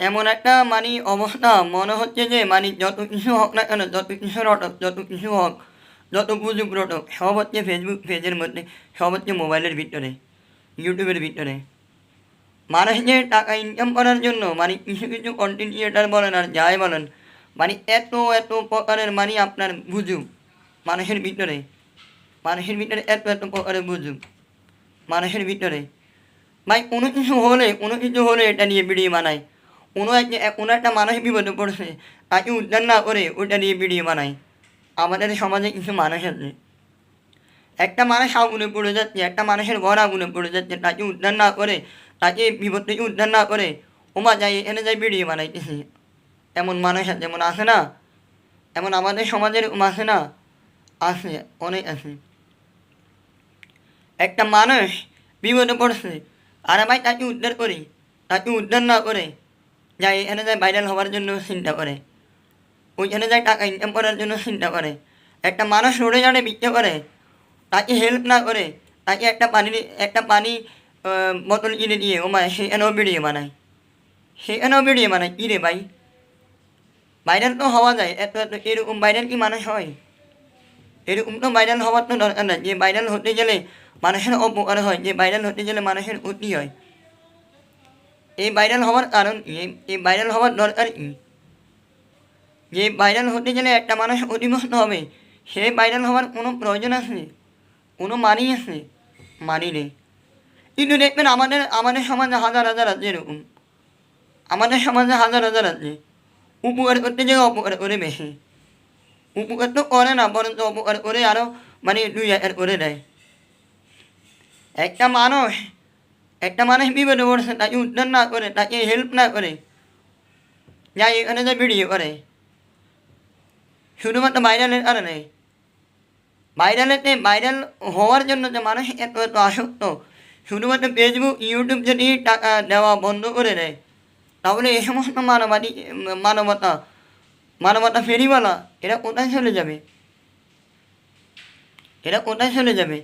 এমন একটা মানে অবস্থা, মনে হচ্ছে যে মানে যত কিছু হোক না কেন, যত কিছু রটক, যত কিছু হোক, যত গুজব রটক, সব হচ্ছে ফেসবুক পেজের মধ্যে, সব হচ্ছে মোবাইলের ভিতরে ইউটিউবের ভিতরে। মানুষ যে টাকা ইনকাম করার জন্য মানে কিছু কিছু কন্টেন্ট ক্রিয়েটার বলেন আর যাই বলেন মানে এত এত প্রকারের মানে আপনার বুঝুক মানুষের ভিতরে মানুষের ভিতরে এত এত প্রকারের বুঝুক মানুষের ভিতরে। ভাই, কোনো কিছু হলে, কোনো কিছু হলে এটা নিয়ে ভিডিও বানায়। কোনো এক কোনো একটা মানুষ বিপদে পড়ছে তাকে উদ্ধার না করে ওটা নিয়ে ভিডিও বানায় আমাদের সমাজে কিছু মানুষ আছে একটা মানুষ আগুনে পড়ে যাচ্ছে একটা মানুষের ঘর আগুনে পড়ে যাচ্ছে তাকে উদ্ধার না করে তাকে বিপদ থেকে উদ্ধার না করে ওমা যাই এনে যাই ভিডিও বানাইতেছে এমন মানুষ আছে এমন আছে না এমন আমাদের সমাজের আছে না আছে অনেক আছে একটা মানুষ বিপদে পড়ছে আর ভাই তাকে উদ্ধার করি তাকে উদ্ধার না করে যাই এখানে যায় ভাইরাল হওয়ার জন্য চিন্তা করে ওইখানে যায় টাকা ইনকাম করার জন্য চিন্তা করে একটা মানুষ রোডে জানে বিক্রি করে তাকে হেল্প না করে তাকে একটা পানি একটা পানি বোতল কিনে দিয়ে ও মা সে এনেও বেরিয়ে বানায় সে এনেও বেরিয়ে বানায় কী রে ভাই ভাইরাল তো হওয়া যায় এত এত এরকম ভাইরাল কি মানুষ হয় এরকম তো ভাইরাল হওয়ার তো দরকার না যে ভাইরাল হতে গেলে মানুষের অপকার হয় যে ভাইরাল হতে গেলে মানুষের ক্ষতি হয় এই ভাইরাল হওয়ার কারণ এই ভাইরাল হওয়ার দরকার কি? যে ভাইরাল হতে গেলে একটা মানুষ অতিমস্ত হবে। সে ভাইরাল হওয়ার কোনো প্রয়োজন আছে? কোনো মানি আছে? মানি নেই। কিন্তু দেখবেন আমাদের আমাদের সমাজে হাজার হাজার আছে এরকম। আমাদের সমাজে হাজার হাজার আছে। উপকার করতে গিয়ে অপকার করে বেশি। উপকার তো করে না, বরঞ্চ অপকার করে আরও মানে দুই হাজার করে দেয়। একটা মানুষ একটা মানুষ বিপদে পড়ছে, তাকে উদ্ধার না করে, তাকে হেল্প না করে, যাই এখানে যা ভিডিও করে। শুধুমাত্র ভাইরালের কারণে। ভাইরালেতে ভাইরাল হওয়ার জন্য যে মানুষ এত এত আসক্ত, শুধুমাত্র ফেসবুক ইউটিউব যদি টাকা দেওয়া বন্ধ করে দেয়, তাহলে এই সমস্ত মানবাদী, মানবতা মানবতা ফেরিওয়ালা, এরা কোথায় চলে যাবে? এরা কোথায় চলে যাবে?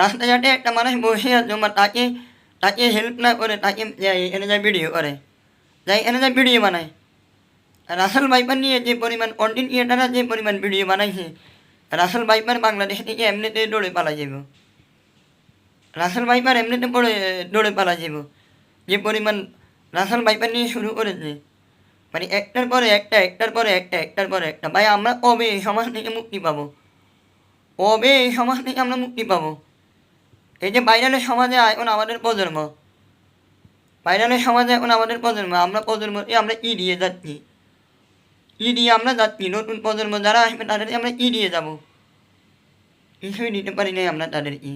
রাস্তাঘাটে একটা মানুষ বসে আছে বা তাকে তাকে হেল্প না করে তাকে যাই এনে যায় ভিডিও করে। যাই এনে যায় ভিডিও বানায়। রাসেল বাইপার নিয়ে যে পরিমাণ কন্টেন্ট ক্রিয়েটাররা যে পরিমাণ ভিডিও বানাইছে, রাসেল বাইপার বাংলাদেশ থেকে এমনিতে দৌড়ে পালা যাব। রাসেল বাইপার এমনিতে পড়ে, দৌড়ে পালা যাব। যে পরিমাণ রাসেল বাইপার নিয়ে শুরু করেছে। মানে একটার পরে একটা, একটার পরে একটা, একটার পরে একটা। ভাই, আমরা কবে এই সমাজ থেকে মুক্তি পাবো? কবে এই সমাজ থেকে আমরা মুক্তি পাবো? এই যে বাইরালের সমাজে এখন আমাদের প্রজন্ম। বাইরালের সমাজে এখন আমাদের প্রজন্ম, আমরা প্রজন্মকে আমরা ই দিয়ে যাচ্ছি। দিয়ে আমরা যাচ্ছি, নতুন প্রজন্ম যারা আসবে তাদেরকে আমরা ই দিয়ে যাব। কিছুই দিতে পারি নাই আমরা তাদেরকে